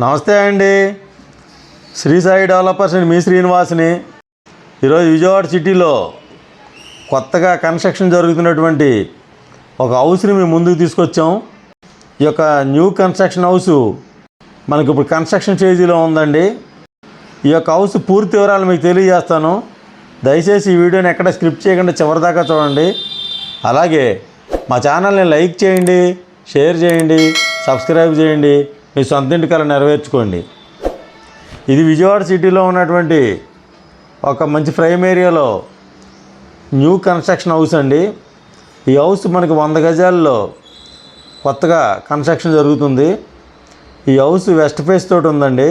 నమస్తే అండి. Shri Sai developers and మీ శ్రీనివాస్ని. ఈరోజు విజయవాడ సిటీలో కొత్తగా కన్స్ట్రక్షన్ జరుగుతున్నటువంటి ఒక హౌస్ని మేము ముందుకు తీసుకొచ్చాం. ఈ యొక్క న్యూ కన్స్ట్రక్షన్ హౌస్ మనకి ఇప్పుడు కన్స్ట్రక్షన్ స్టేజీలో ఉందండి. ఈ యొక్క హౌస్ పూర్తి వివరాలు మీకు తెలియజేస్తాను. దయచేసి ఈ వీడియోని ఎక్కడ స్క్రిప్ట్ చేయకుండా చివరిదాకా చూడండి. అలాగే మా ఛానల్ని లైక్ చేయండి షేర్ చేయండి సబ్స్క్రైబ్ చేయండి. మీ సొంత ఇంటి కళ నెరవేర్చుకోండి. ఇది విజయవాడ సిటీలో ఉన్నటువంటి ఒక మంచి ప్రైమ్ ఏరియాలో న్యూ కన్స్ట్రక్షన్ హౌస్ అండి. ఈ హౌస్ మనకి వంద గజాల్లో కొత్తగా కన్స్ట్రక్షన్ జరుగుతుంది. ఈ హౌస్ వెస్ట్ ఫేస్ తోటి ఉందండి.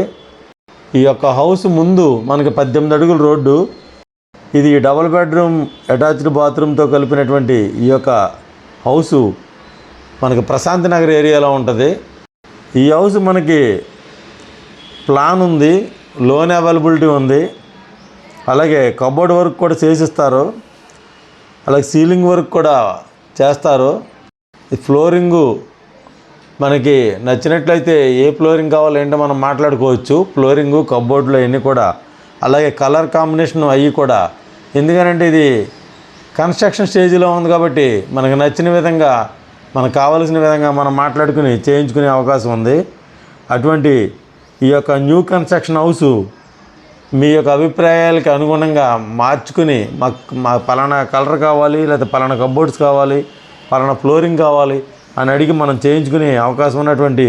ఈ యొక్క హౌస్ ముందు మనకి పద్దెనిమిది అడుగుల రోడ్డు. ఇది డబుల్ బెడ్రూమ్ అటాచ్డ్ బాత్రూమ్తో కలిపినటువంటి ఈ యొక్క హౌసు మనకి ప్రశాంతి నగర్ ఏరియాలో ఉంటుంది. ఈ హౌస్ మనకి ప్లాన్ ఉంది లోన్ అవైలబిలిటీ ఉంది. అలాగే కబోర్డ్ వర్క్ కూడా చేసిస్తారు. అలాగే సీలింగ్ వర్క్ కూడా చేస్తారు. ఈ ఫ్లోరింగు మనకి నచ్చినట్లయితే ఏ ఫ్లోరింగ్ కావాలో ఏంటో మనం మాట్లాడుకోవచ్చు. ఫ్లోరింగు కబోర్డ్లు అన్నీ కూడా. అలాగే కలర్ కాంబినేషన్ అవి కూడా. ఎందుకనంటే ఇది కన్స్ట్రక్షన్ స్టేజ్లో ఉంది కాబట్టి మనకు నచ్చిన విధంగా మనకు కావలసిన విధంగా మనం మాట్లాడుకుని చేయించుకునే అవకాశం ఉంది. అటువంటి ఈ యొక్క న్యూ కన్స్ట్రక్షన్ హౌసు మీ యొక్క అభిప్రాయాలకి అనుగుణంగా మార్చుకుని మాకు మా పలానా కలర్ కావాలి లేదా పలానా కబోర్డ్స్ కావాలి పలానా ఫ్లోరింగ్ కావాలి అని అడిగి మనం చేయించుకునే అవకాశం ఉన్నటువంటి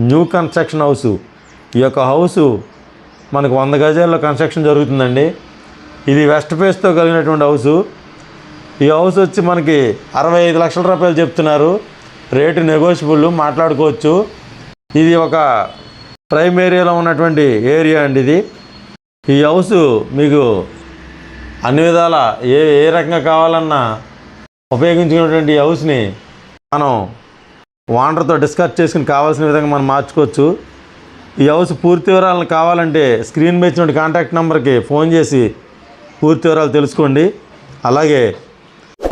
న్యూ కన్స్ట్రక్షన్ హౌసు. ఈ యొక్క హౌసు మనకు వంద గజాల్లో కన్స్ట్రక్షన్ జరుగుతుందండి. ఇది వెస్ట్ ఫేస్తో కలిగినటువంటి హౌసు. ఈ హౌస్ వచ్చి మనకి అరవై ఐదు లక్షల రూపాయలు చెప్తున్నారు. రేటు నెగోషియబుల్ మాట్లాడుకోవచ్చు. ఇది ఒక ప్రైమ్ ఏరియాలో ఉన్నటువంటి ఏరియా అండి ఇది. ఈ హౌస్ మీకు అన్ని విధాల ఏ ఏ రకంగా కావాలన్నా ఉపయోగించుకున్నటువంటి హౌస్ని మనం ఓనర్తో డిస్కస్ చేసుకుని కావాల్సిన విధంగా మనం మార్చుకోవచ్చు. ఈ హౌస్ పూర్తి వివరాలను కావాలంటే స్క్రీన్ మీద ఇచ్చినటువంటి కాంటాక్ట్ నెంబర్కి ఫోన్ చేసి పూర్తి వివరాలు తెలుసుకోండి. అలాగే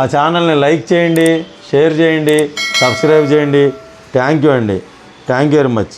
ఆ ఛానల్ని లైక్ చేయండి షేర్ చేయండి సబ్స్క్రైబ్ చేయండి. థ్యాంక్ యూ అండి. Thank you very much